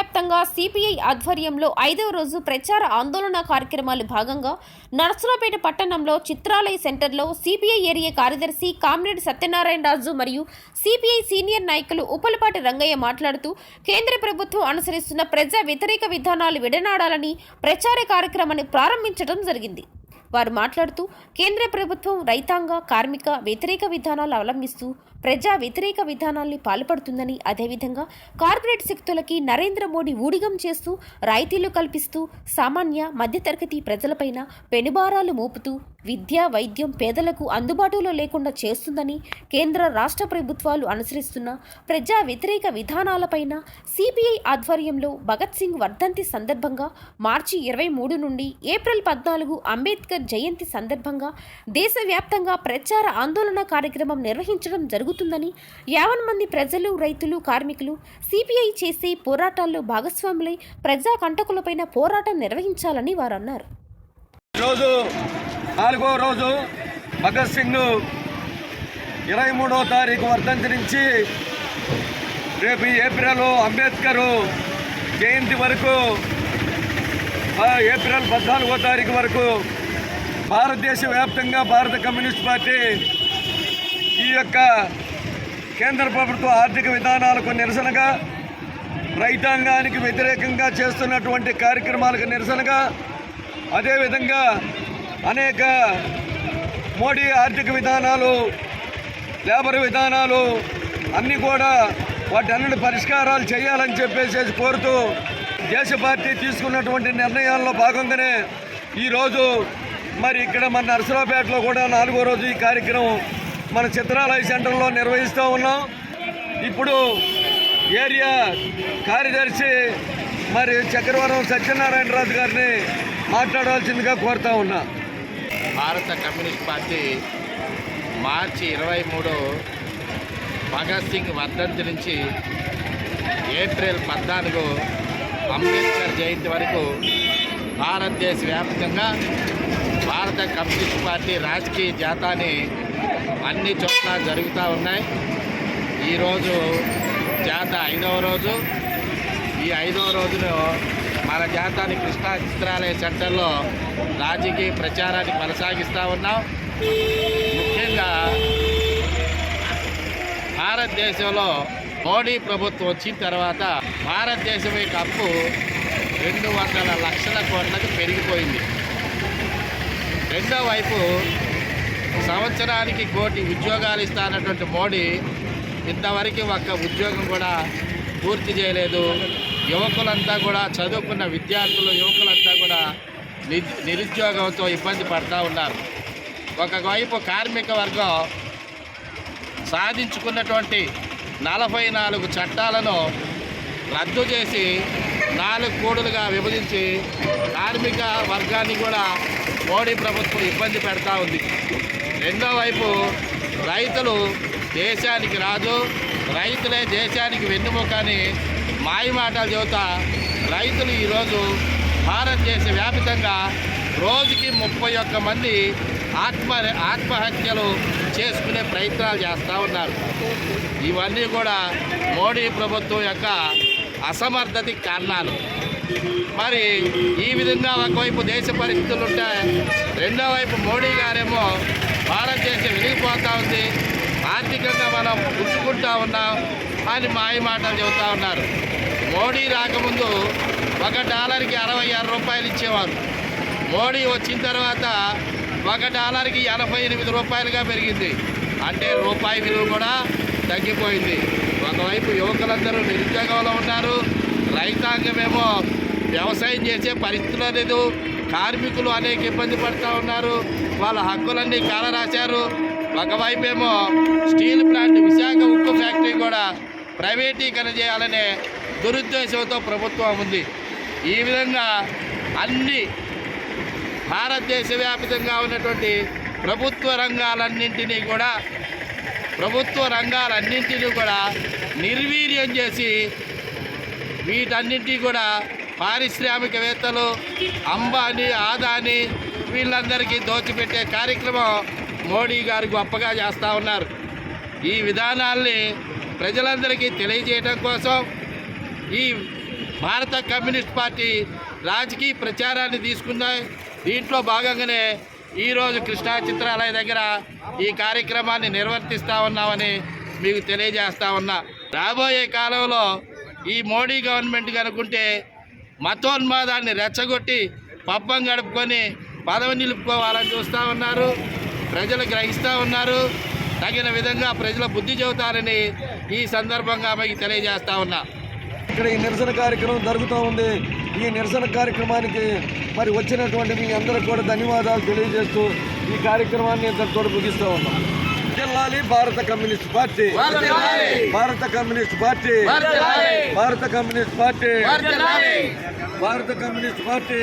వ్యాప్తంగా సిపిఐ ఆధ్వర్యంలో ఐదవ రోజు ప్రచార ఆందోళన కార్యక్రమాలు భాగంగా నర్సరాపేట పట్టణంలో చిత్రాలయ సెంటర్లో సిపిఐ ఏరియా కార్యదర్శి కామ్రేడ్ సత్యనారాయణ రాజు మరియు సిపిఐ సీనియర్ నాయకులు ఉప్పలపాటి రంగయ్య మాట్లాడుతూ కేంద్ర ప్రభుత్వం అనుసరిస్తున్న ప్రజా వ్యతిరేక విధానాలు విడనాడాలని ప్రచార కార్యక్రమాన్ని ప్రారంభించడం జరిగింది. వారు మాట్లాడుతూ కేంద్ర ప్రభుత్వం రైతాంగ కార్మిక వ్యతిరేక విధానాలు అవలంబిస్తూ ప్రజా వ్యతిరేక విధానాల్ని పాల్పడుతుందని అదేవిధంగా కార్పొరేట్ శక్తులకి నరేంద్ర మోడీ ఊడిగం చేస్తూ రాయితీలు కల్పిస్తూ సామాన్య మధ్యతరగతి ప్రజలపైన పెనుభారాలు మోపుతూ విద్య వైద్యం పేదలకు అందుబాటులో లేకుండా చేస్తుందని కేంద్ర రాష్ట్ర ప్రభుత్వాలు అనుసరిస్తున్న ప్రజా వ్యతిరేక విధానాలపైన సిపిఐ ఆధ్వర్యంలో భగత్ సింగ్ వర్ధంతి సందర్భంగా మార్చి ఇరవై మూడు నుండి ఏప్రిల్ పద్నాలుగు అంబేద్కర్ జయంతి సందర్భంగా దేశవ్యాప్తంగా ప్రచార ఆందోళన కార్యక్రమం నిర్వహించడం జరుగుతుందని యావన్ మంది ప్రజలు రైతులు కార్మికులు సిపిఐ చేసే పోరాటాల్లో భాగస్వాములై ప్రజా కంటకులపైన పోరాటం నిర్వహించాలని వారు అన్నారు రోజు నాలుగో రోజు భగత్ సింగ్ ఇరవై మూడో తారీఖు వర్ధంతి నుంచి రేపు ఏప్రిల్ అంబేద్కర్ జయంతి వరకు ఏప్రిల్ పద్నాలుగో తారీఖు వరకు భారతదేశ వ్యాప్తంగా భారత కమ్యూనిస్ట్ పార్టీ యొక్క కేంద్ర ప్రభుత్వ ఆర్థిక విధానాలకు నిరసనగా రైతాంగానికి వ్యతిరేకంగా చేస్తున్నటువంటి కార్యక్రమాలకు నిరసనగా అదేవిధంగా అనేక మోడీ ఆర్థిక విధానాలు లేబర్ విధానాలు అన్నీ కూడా వాటన్నిటి పరిష్కారాలు చేయాలని చెప్పేసి కోరుతూ దేశ పార్టీ తీసుకున్నటువంటి నిర్ణయాల్లో భాగంగానే ఈరోజు మరి ఇక్కడ మన నర్సరావుపేటలో కూడా నాలుగో రోజు ఈ కార్యక్రమం మన చిత్రాలయ సెంటర్లో నిర్వహిస్తూ ఉన్నాం. ఇప్పుడు ఏరియా కార్యదర్శి మరి చక్రవరం సత్యనారాయణరాజు గారిని మాట్లాడవలసిందిగా కోరుతా ఉన్నా. భారత కమ్యూనిస్ట్ పార్టీ మార్చి ఇరవై మూడు భగత్ సింగ్ వర్ధంతి నుంచి ఏప్రిల్ పద్నాలుగు అంబేద్కర్ జయంతి వరకు భారతదేశ వ్యాప్తంగా భారత కమ్యూనిస్ట్ పార్టీ రాజకీయ జాతాని అన్ని చోట్ల జరుగుతూ ఉన్నాయి. ఈరోజు జాత ఐదవ రోజు. ఈ ఐదవ రోజులో మన జాతాని కృష్ణా చిత్రాలయ సెంటర్లో రాజకీయ ప్రచారాన్ని కొనసాగిస్తూ ఉన్నాం. ముఖ్యంగా భారతదేశంలో మోడీ ప్రభుత్వం వచ్చిన తర్వాత భారతదేశం యొక్క అప్పు రెండు వందల లక్షల కోట్లకు పెరిగిపోయింది. రెండో వైపు సంవత్సరానికి కోటి ఉద్యోగాలు ఇస్తానటువంటి మోడీ ఇంతవరకు ఒక్క ఉద్యోగం కూడా పూర్తి చేయలేదు. యువకులంతా కూడా చదువుకున్న విద్యార్థులు యువకులంతా కూడా నిరుద్యోగంతో ఇబ్బంది పడుతూ ఉన్నారు. ఒకవైపు కార్మిక వర్గం సాధించుకున్నటువంటి నలభై నాలుగు చట్టాలను రద్దు చేసి నాలుగు కోడులుగా విభజించి కార్మిక వర్గాన్ని కూడా మోడీ ప్రభుత్వం ఇబ్బంది పెడతా ఉంది. రెండో వైపు రైతులు దేశానికి రాజు రైతులే దేశానికి వెన్నుముక అని మాయమాటలు చెబుతా రైతులు ఈరోజు భారతదేశ వ్యాపితంగా రోజుకి ముప్పై ఒక్క మంది ఆత్మ ఆత్మహత్యలు చేసుకునే ప్రయత్నాలు చేస్తూ ఉన్నారు. ఇవన్నీ కూడా మోడీ ప్రభుత్వం యొక్క అసమర్థతకి కారణాలు. మరి ఈ విధంగా ఒకవైపు దేశ పరిస్థితులు ఉంటాయి రెండో వైపు మోడీ గారేమో భారతదేశం వెలిగిపోతూ ఉంది ఆర్థికంగా మనం పుచ్చుకుంటా ఉన్నాం అని మాయ మాటలు చెబుతూ ఉన్నారు. మోడీ రాకముందు ఒక డాలర్కి అరవై ఆరు రూపాయలు ఇచ్చేవారు. మోడీ వచ్చిన తర్వాత ఒక డాలర్కి ఎనభై ఎనిమిది రూపాయలుగా పెరిగింది. అంటే రూపాయి విలువ కూడా తగ్గిపోయింది. ఒకవైపు యువకులందరూ నిరుద్యోగంలో ఉన్నారు రైతాంగమేమో వ్యవసాయం చేసే పరిస్థితులు లేదు. కార్మికులు అనేక ఇబ్బంది పడుతూ ఉన్నారు. వాళ్ళ హక్కులన్నీ కాలరాశారు. ఒకవైపు ఏమో స్టీల్ ప్లాంట్ విశాఖ ఉక్కు ఫ్యాక్టరీ కూడా ప్రైవేటీకరణ చేయాలనే దురుద్దేశంతో ప్రభుత్వం ఉంది. ఈ విధంగా అన్ని భారతదేశ వ్యాప్తంగా ఉన్నటువంటి ప్రభుత్వ రంగాలన్నింటినీ కూడా ప్రభుత్వ రంగాలన్నింటినీ కూడా నిర్వీర్యం చేసి వీటన్నింటినీ కూడా పారిశ్రామికవేత్తలు అంబానీ ఆదాని వీళ్ళందరికీ దోచిపెట్టే కార్యక్రమం మోడీ గారు గొప్పగా చేస్తూ ఉన్నారు. ఈ విధానాల్ని ప్రజలందరికీ తెలియజేయడం కోసం ఈ భారత కమ్యూనిస్ట్ పార్టీ రాజకీయ ప్రచారాన్ని తీసుకున్నాయి దీంట్లో భాగంగానే ఈరోజు కృష్ణా చిత్రాలయ దగ్గర ఈ కార్యక్రమాన్ని నిర్వర్తిస్తూ ఉన్నామని మీకు తెలియజేస్తా ఉన్నా. రాబోయే కాలంలో ఈ మోడీ గవర్నమెంట్ కనుకుంటే మతోన్మాదాన్ని రెచ్చగొట్టి పబ్బం గడుపుకొని పదవి నిలుపుకోవాలని చూస్తూ ఉన్నారు. ప్రజలు గ్రహిస్తూ ఉన్నారు. తగిన విధంగా ప్రజల బుద్ధి చెబుతారని ఈ సందర్భంగా మీకు తెలియజేస్తా ఉన్నా. ఇక్కడ ఈ నిరసన కార్యక్రమం జరుగుతూ ఉంది. ఈ నిరసన కార్యక్రమానికి మరి వచ్చినటువంటి మీ అందరికి కూడా ధన్యవాదాలు తెలియజేస్తూ ఈ కార్యక్రమాన్ని ఇంతటితో ముగిస్తూ ఉన్నాం. జిల్లాలి భారత కమ్యూనిస్ట్ పార్టీ. భారత కమ్యూనిస్ట్ పార్టీ. భారత కమ్యూనిస్ట్ పార్టీ. భారత కమ్యూనిస్ట్ పార్టీ.